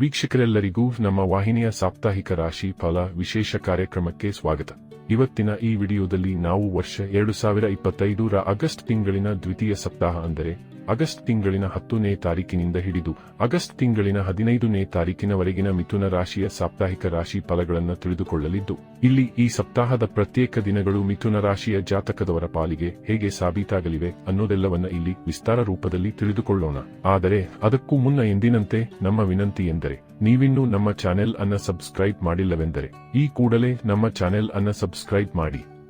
ವೀಕ್ಷಕರೆಲ್ಲರಿಗೂ ನಮ್ಮ ವಾಹಿನಿಯ ಸಾಪ್ತಾಹಿಕ ರಾಶಿ ಫಲ ವಿಶೇಷ ಕಾರ್ಯಕ್ರಮಕ್ಕೆ ಸ್ವಾಗತ. ಇವತ್ತಿನ ಈ ವಿಡಿಯೋದಲ್ಲಿ ನಾವು ವರ್ಷ ಎರಡು ಸಾವಿರ ಇಪ್ಪತ್ತೈದರ ಆಗಸ್ಟ್ ತಿಂಗಳಿನ ದ್ವಿತೀಯ ಸಪ್ತಾಹ ಅಂದರೆ ಆಗಸ್ಟ್ ತಿಂಗಳಿನ ಹತ್ತನೇ ತಾರೀಕಿನಿಂದ ಹಿಡಿದು ಆಗಸ್ಟ್ ತಿಂಗಳಿನ ಹದಿನೈದನೇ ತಾರೀಕಿನವರೆಗಿನ ಮಿಥುನ ರಾಶಿಯ ಸಾಪ್ತಾಹಿಕ ರಾಶಿ ಫಲಗಳನ್ನು ತಿಳಿದುಕೊಳ್ಳಲಿದ್ದು, ಇಲ್ಲಿ ಈ ಸಪ್ತಾಹದ ಪ್ರತ್ಯೇಕ ದಿನಗಳು ಮಿಥುನ ರಾಶಿಯ ಜಾತಕದವರ ಪಾಲಿಗೆ ಹೇಗೆ ಸಾಬೀತಾಗಲಿವೆ ಅನ್ನೋದೆಲ್ಲವನ್ನ ಇಲ್ಲಿ ವಿಸ್ತಾರ ರೂಪದಲ್ಲಿ ತಿಳಿದುಕೊಳ್ಳೋಣ. ಆದರೆ ಅದಕ್ಕೂ ಮುನ್ನ ಎಂದಿನಂತೆ ನಮ್ಮ ವಿನಂತಿ ಎಂದರೆ, ನೀವಿನ್ನೂ ನಮ್ಮ ಚಾನೆಲ್ ಅನ್ನ ಸಬ್ಸ್ಕ್ರೈಬ್ ಮಾಡಿಲ್ಲವೆಂದರೆ, ಈ ಕೂಡಲೇ ನಮ್ಮ ಚಾನೆಲ್ ಅನ್ನ ಸಬ್ಸ್ಕ್ರೈಬ್ ಮಾಡಿ.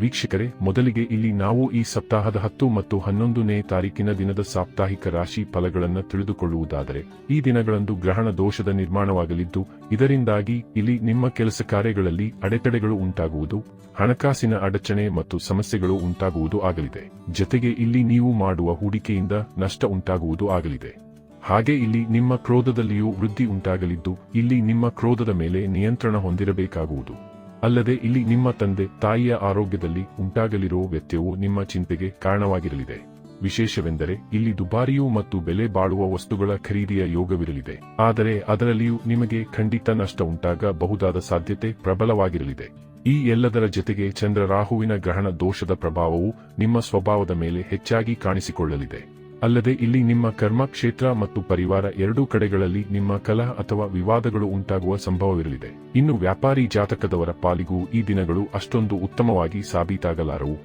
ವೀಕ್ಷಕರೇ, ಮೊದಲಿಗೆ ಇಲ್ಲಿ ನಾವು ಈ ಸಪ್ತಾಹದ ಹತ್ತು ಮತ್ತು ಹನ್ನೊಂದನೇ ತಾರೀಕಿನ ದಿನದ ಸಾಪ್ತಾಹಿಕ ರಾಶಿ ಫಲಗಳನ್ನು ತಿಳಿದುಕೊಳ್ಳುವುದಾದರೆ, ಈ ದಿನಗಳಂದು ಗ್ರಹಣ ದೋಷದ ನಿರ್ಮಾಣವಾಗಲಿದ್ದು, ಇದರಿಂದಾಗಿ ಇಲ್ಲಿ ನಿಮ್ಮ ಕೆಲಸ ಕಾರ್ಯಗಳಲ್ಲಿ ಅಡೆತಡೆಗಳು ಉಂಟಾಗುವುದು, ಹಣಕಾಸಿನ ಅಡಚಣೆ ಮತ್ತು ಸಮಸ್ಯೆಗಳು ಉಂಟಾಗುವುದು ಆಗಲಿದೆ. ಜೊತೆಗೆ ಇಲ್ಲಿ ನೀವು ಮಾಡುವ ಹೂಡಿಕೆಯಿಂದ ನಷ್ಟ ಉಂಟಾಗುವುದು ಆಗಲಿದೆ. ಹಾಗೆ ಇಲ್ಲಿ ನಿಮ್ಮ ಕ್ರೋಧದಲ್ಲಿಯೂ ವೃದ್ಧಿ ಉಂಟಾಗಲಿದ್ದು, ಇಲ್ಲಿ ನಿಮ್ಮ ಕ್ರೋಧದ ಮೇಲೆ ನಿಯಂತ್ರಣ ಹೊಂದಿರಬೇಕಾಗುವುದು. ಅಲ್ಲದೆ ಇಲ್ಲಿ ನಿಮ್ಮ ತಂದೆ ತಾಯಿಯ ಆರೋಗ್ಯದಲ್ಲಿ ಉಂಟಾಗಲಿರುವ ವ್ಯತ್ಯವು ನಿಮ್ಮ ಚಿಂತೆಗೆ ಕಾರಣವಾಗಿರಲಿದೆ. ವಿಶೇಷವೆಂದರೆ ಇಲ್ಲಿ ದುಬಾರಿಯೂ ಮತ್ತು ಬೆಲೆ ಬಾಳುವ ವಸ್ತುಗಳ ಖರೀದಿಯ ಯೋಗವಿರಲಿದೆ. ಆದರೆ ಅದರಲ್ಲಿಯೂ ನಿಮಗೆ ಖಂಡಿತ ನಷ್ಟ ಉಂಟಾಗಬಹುದಾದ ಸಾಧ್ಯತೆ ಪ್ರಬಲವಾಗಿರಲಿದೆ. ಈ ಎಲ್ಲದರ ಜೊತೆಗೆ ಚಂದ್ರ ರಾಹುವಿನ ಗ್ರಹಣ ದೋಷದ ಪ್ರಭಾವವು ನಿಮ್ಮ ಸ್ವಭಾವದ ಮೇಲೆ ಹೆಚ್ಚಾಗಿ ಕಾಣಿಸಿಕೊಳ್ಳಲಿದೆ. ಅಲ್ಲದೆ ಇಲ್ಲಿ ನಿಮ್ಮ ಕರ್ಮ ಕ್ಷೇತ್ರ ಮತ್ತು ಪರಿವಾರ ಎರಡೂ ಕಡೆಗಳಲ್ಲಿ ನಿಮ್ಮ ಕಲಹ ಅಥವಾ ವಿವಾದಗಳು ಉಂಟಾಗುವ ಸಂಭವವಿರಲಿದೆ. ಇನ್ನು ವ್ಯಾಪಾರಿ ಜಾತಕದವರ ಪಾಲಿಗೂ ಈ ದಿನಗಳು ಅಷ್ಟೊಂದು ಉತ್ತಮವಾಗಿ ಸಾಬೀತಾಗಲಾರವು.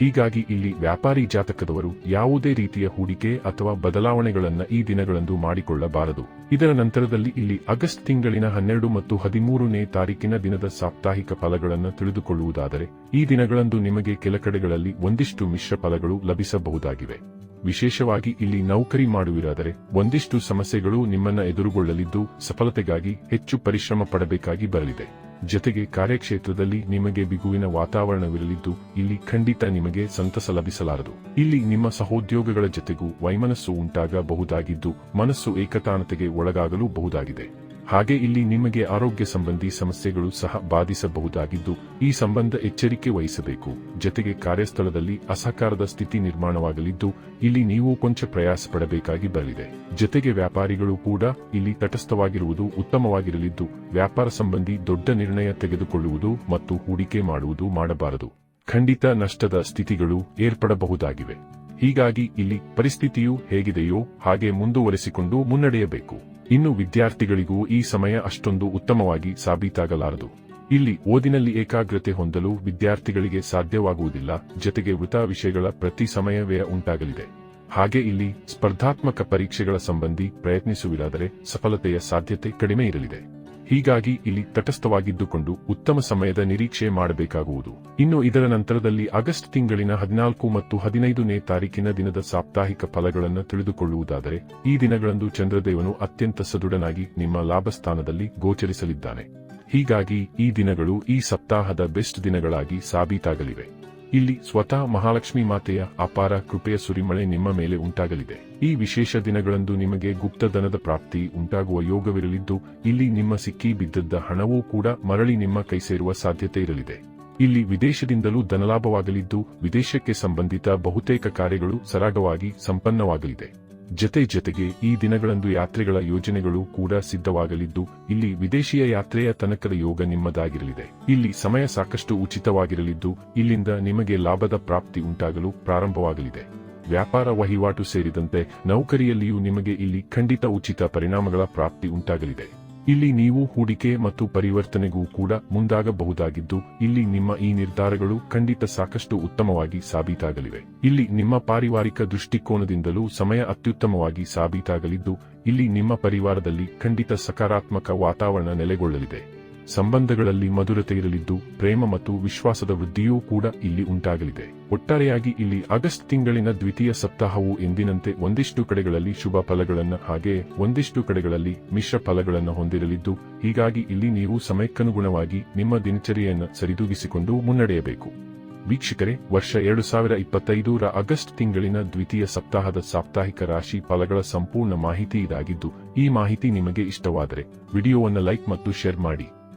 ಹೀಗಾಗಿ ಇಲ್ಲಿ ವ್ಯಾಪಾರಿ ಜಾತಕದವರು ಯಾವುದೇ ರೀತಿಯ ಹೂಡಿಕೆ ಅಥವಾ ಬದಲಾವಣೆಗಳನ್ನು ಈ ದಿನಗಳಂದು ಮಾಡಿಕೊಳ್ಳಬಾರದು. ಇದರ ನಂತರದಲ್ಲಿ ಇಲ್ಲಿ ಆಗಸ್ಟ್ ತಿಂಗಳಿನ ಹನ್ನೆರಡು ಮತ್ತು ಹದಿಮೂರನೇ ತಾರೀಕಿನ ದಿನದ ಸಾಪ್ತಾಹಿಕ ಫಲಗಳನ್ನು ತಿಳಿದುಕೊಳ್ಳುವುದಾದರೆ, ಈ ದಿನಗಳಂದು ನಿಮಗೆ ಕೆಲ ಕಡೆಗಳಲ್ಲಿ ಒಂದಿಷ್ಟು ಮಿಶ್ರ ಫಲಗಳು ಲಭಿಸಬಹುದಾಗಿವೆ. ವಿಶೇಷವಾಗಿ ಇಲ್ಲಿ ನೌಕರಿ ಮಾಡುವಿರಾದರೆ ಒಂದಿಷ್ಟು ಸಮಸ್ಯೆಗಳು ನಿಮ್ಮನ್ನ ಎದುರುಗೊಳ್ಳಲಿದ್ದು ಸಫಲತೆಗಾಗಿ ಹೆಚ್ಚು ಪರಿಶ್ರಮ ಪಡಬೇಕಾಗಿ ಬರಲಿದೆ. ಜೊತೆಗೆ ಕಾರ್ಯಕ್ಷೇತ್ರದಲ್ಲಿ ನಿಮಗೆ ಬಿಗುವಿನ ವಾತಾವರಣವಿರಲಿದ್ದು ಇಲ್ಲಿ ಖಂಡಿತ ನಿಮಗೆ ಸಂತಸ ಲಭಿಸಲಾರದು. ಇಲ್ಲಿ ನಿಮ್ಮ ಸಹೋದ್ಯೋಗಗಳ ಜೊತೆಗೂ ವೈಮನಸ್ಸು ಉಂಟಾಗಬಹುದಾಗಿದ್ದು ಮನಸ್ಸು ಏಕತಾನತೆಗೆ ಒಳಗಾಗಲು ಬಹುದಾಗಿದೆ. ಹಾಗೆ ಇಲ್ಲಿ ನಿಮಗೆ ಆರೋಗ್ಯ ಸಂಬಂಧಿ ಸಮಸ್ಯೆಗಳು ಸಹ ಬಾಧಿಸಬಹುದಾಗಿದ್ದು, ಈ ಸಂಬಂಧ ಎಚ್ಚರಿಕೆ ವಹಿಸಬೇಕು. ಜೊತೆಗೆ ಕಾರ್ಯಸ್ಥಳದಲ್ಲಿ ಅಸಹಕಾರದ ಸ್ಥಿತಿ ನಿರ್ಮಾಣವಾಗಲಿದ್ದು, ಇಲ್ಲಿ ನೀವು ಕೊಂಚ ಪ್ರಯಾಸ ಪಡಬೇಕಾಗಿ ಬರಲಿದೆ. ಜೊತೆಗೆ ವ್ಯಾಪಾರಿಗಳು ಕೂಡ ಇಲ್ಲಿ ತಟಸ್ಥವಾಗಿರುವುದು ಉತ್ತಮವಾಗಿರಲಿದ್ದು, ವ್ಯಾಪಾರ ಸಂಬಂಧಿ ದೊಡ್ಡ ನಿರ್ಣಯ ತೆಗೆದುಕೊಳ್ಳುವುದು ಮತ್ತು ಹೂಡಿಕೆ ಮಾಡುವುದು ಮಾಡಬಾರದು. ಖಂಡಿತ ನಷ್ಟದ ಸ್ಥಿತಿಗಳು ಏರ್ಪಡಬಹುದಾಗಿವೆ. ಹೀಗಾಗಿ ಇಲ್ಲಿ ಪರಿಸ್ಥಿತಿಯು ಹೇಗಿದೆಯೋ ಹಾಗೆ ಮುಂದುವರೆಸಿಕೊಂಡು ಮುನ್ನಡೆಯಬೇಕು. ಇನ್ನು ವಿದ್ಯಾರ್ಥಿಗಳಿಗೂ ಈ ಸಮಯ ಅಷ್ಟೊಂದು ಉತ್ತಮವಾಗಿ ಸಾಬೀತಾಗಲಾರದು. ಇಲ್ಲಿ ಓದಿನಲ್ಲಿ ಏಕಾಗ್ರತೆ ಹೊಂದಲು ವಿದ್ಯಾರ್ಥಿಗಳಿಗೆ ಸಾಧ್ಯವಾಗುವುದಿಲ್ಲ, ಜೊತೆಗೆ ವೃತ ವಿಷಯಗಳ ಪ್ರತಿ ಸಮಯವೇ ಉಂಟಾಗಲಿದೆ. ಹಾಗೆ ಇಲ್ಲಿ ಸ್ಪರ್ಧಾತ್ಮಕ ಪರೀಕ್ಷೆಗಳ ಸಂಬಂಧಿ ಪ್ರಯತ್ನಿಸುವುದಾದರೆ ಸಫಲತೆಯ ಸಾಧ್ಯತೆ ಕಡಿಮೆ ಇರಲಿದೆ. ಹೀಗಾಗಿ ಇಲ್ಲಿ ತಟಸ್ಥವಾಗಿದ್ದುಕೊಂಡು ಉತ್ತಮ ಸಮಯದ ನಿರೀಕ್ಷೆ ಮಾಡಬೇಕಾಗುವುದು. ಇನ್ನು ಇದರ ನಂತರದಲ್ಲಿ ಆಗಸ್ಟ್ ತಿಂಗಳಿನ ಹದಿನಾಲ್ಕು ಮತ್ತು ಹದಿನೈದನೇ ತಾರೀಕಿನ ದಿನದ ಸಾಪ್ತಾಹಿಕ ಫಲಗಳನ್ನು ತಿಳಿದುಕೊಳ್ಳುವುದಾದರೆ, ಈ ದಿನಗಳಂದು ಚಂದ್ರದೇವನು ಅತ್ಯಂತ ಸದೃಢನಾಗಿ ನಿಮ್ಮ ಲಾಭಸ್ಥಾನದಲ್ಲಿ ಗೋಚರಿಸಲಿದ್ದಾನೆ. ಹೀಗಾಗಿ ಈ ದಿನಗಳು ಈ ಸಪ್ತಾಹದ ಬೆಸ್ಟ್ ದಿನಗಳಾಗಿ ಸಾಬೀತಾಗಲಿವೆ. ಇಲ್ಲಿ ಸ್ವತಃ ಮಹಾಲಕ್ಷ್ಮಿ ಮಾತೆಯ ಅಪಾರ ಕೃಪೆಯ ಸುರಿಮಳೆ ನಿಮ್ಮ ಮೇಲೆ ಉಂಟಾಗಲಿದೆ. ಈ ವಿಶೇಷ ದಿನಗಳಂದು ನಿಮಗೆ ಗುಪ್ತಧನದ ಪ್ರಾಪ್ತಿ ಉಂಟಾಗುವ ಯೋಗವಿರಲಿದ್ದು, ಇಲ್ಲಿ ನಿಮ್ಮ ಸಿಕ್ಕಿ ಬಿದ್ದದ್ದ ಹಣವೂ ಕೂಡ ಮರಳಿ ನಿಮ್ಮ ಕೈ ಸೇರುವ ಸಾಧ್ಯತೆ ಇರಲಿದೆ. ಇಲ್ಲಿ ವಿದೇಶದಿಂದಲೂ ಧನಲಾಭವಾಗಲಿದ್ದು, ವಿದೇಶಕ್ಕೆ ಸಂಬಂಧಿತ ಬಹುತೇಕ ಕಾರ್ಯಗಳು ಸರಾಗವಾಗಿ ಸಂಪನ್ನವಾಗಲಿದೆ. ಜತೆ ಜತೆಗೆ ಈ ದಿನಗಳಂದು ಯಾತ್ರೆಗಳ ಯೋಜನೆಗಳು ಕೂಡ ಸಿದ್ಧವಾಗಲಿದ್ದು, ಇಲ್ಲಿ ವಿದೇಶಿಯ ಯಾತ್ರೆಯ ತನಕದ ಯೋಗ ನಿಮ್ಮದಾಗಿರಲಿದೆ. ಇಲ್ಲಿ ಸಮಯ ಸಾಕಷ್ಟು ಉಚಿತವಾಗಿರಲಿದ್ದು, ಇಲ್ಲಿಂದ ನಿಮಗೆ ಲಾಭದ ಪ್ರಾಪ್ತಿ ಉಂಟಾಗಲು ಪ್ರಾರಂಭವಾಗಲಿದೆ. ವ್ಯಾಪಾರ ವಹಿವಾಟು ಸೇರಿದಂತೆ ನೌಕರಿಯಲ್ಲಿಯೂ ನಿಮಗೆ ಇಲ್ಲಿ ಖಂಡಿತ ಉಚಿತ ಪರಿಣಾಮಗಳ ಪ್ರಾಪ್ತಿ ಉಂಟಾಗಲಿದೆ. ಇಲ್ಲಿ ನೀವು ಹೂಡಿಕೆ ಮತ್ತು ಪರಿವರ್ತನೆಗೂ ಕೂಡ ಮುಂದಾಗಬಹುದಾಗಿದ್ದು, ಇಲ್ಲಿ ನಿಮ್ಮ ಈ ನಿರ್ಧಾರಗಳು ಖಂಡಿತ ಸಾಕಷ್ಟು ಉತ್ತಮವಾಗಿ ಸಾಬೀತಾಗಲಿವೆ. ಇಲ್ಲಿ ನಿಮ್ಮ ಪಾರಿವಾರಿಕ ದೃಷ್ಟಿಕೋನದಿಂದಲೂ ಸಮಯ ಅತ್ಯುತ್ತಮವಾಗಿ ಸಾಬೀತಾಗಲಿದ್ದು, ಇಲ್ಲಿ ನಿಮ್ಮ ಪರಿವಾರದಲ್ಲಿ ಖಂಡಿತ ಸಕಾರಾತ್ಮಕ ವಾತಾವರಣ ನೆಲೆಗೊಳ್ಳಲಿದೆ. ಸಂಬಂಧಗಳಲ್ಲಿ ಮಧುರತೆ ಇರಲಿದ್ದು ಪ್ರೇಮ ಮತ್ತು ವಿಶ್ವಾಸದ ವೃದ್ಧಿಯೂ ಕೂಡ ಇಲ್ಲಿ ಉಂಟಾಗಲಿದೆ. ಒಟ್ಟಾರೆಯಾಗಿ ಇಲ್ಲಿ ಆಗಸ್ಟ್ ತಿಂಗಳಿನ ದ್ವಿತೀಯ ಸಪ್ತಾಹವು ಎಂದಿನಂತೆ ಒಂದಿಷ್ಟು ಕಡೆಗಳಲ್ಲಿ ಶುಭ ಫಲಗಳನ್ನು ಹಾಗೆ ಒಂದಿಷ್ಟು ಕಡೆಗಳಲ್ಲಿ ಮಿಶ್ರ ಫಲಗಳನ್ನು ಹೊಂದಿರಲಿದ್ದು, ಹೀಗಾಗಿ ಇಲ್ಲಿ ನೀವು ಸಮಯಕ್ಕನುಗುಣವಾಗಿ ನಿಮ್ಮ ದಿನಚರಿಯನ್ನು ಸರಿದೂಗಿಸಿಕೊಂಡು ಮುನ್ನಡೆಯಬೇಕು. ವೀಕ್ಷಕರೇ, ವರ್ಷ ಎರಡು ಸಾವಿರ ಇಪ್ಪತ್ತೈದರ ಆಗಸ್ಟ್ ತಿಂಗಳಿನ ದ್ವಿತೀಯ ಸಪ್ತಾಹದ ಸಾಪ್ತಾಹಿಕ ರಾಶಿ ಫಲಗಳ ಸಂಪೂರ್ಣ ಮಾಹಿತಿ ಇದಾಗಿದ್ದು, ಈ ಮಾಹಿತಿ ನಿಮಗೆ ಇಷ್ಟವಾದರೆ, ವಿಡಿಯೋವನ್ನು ಲೈಕ್ ಮತ್ತು ಶೇರ್ ಮಾಡಿ.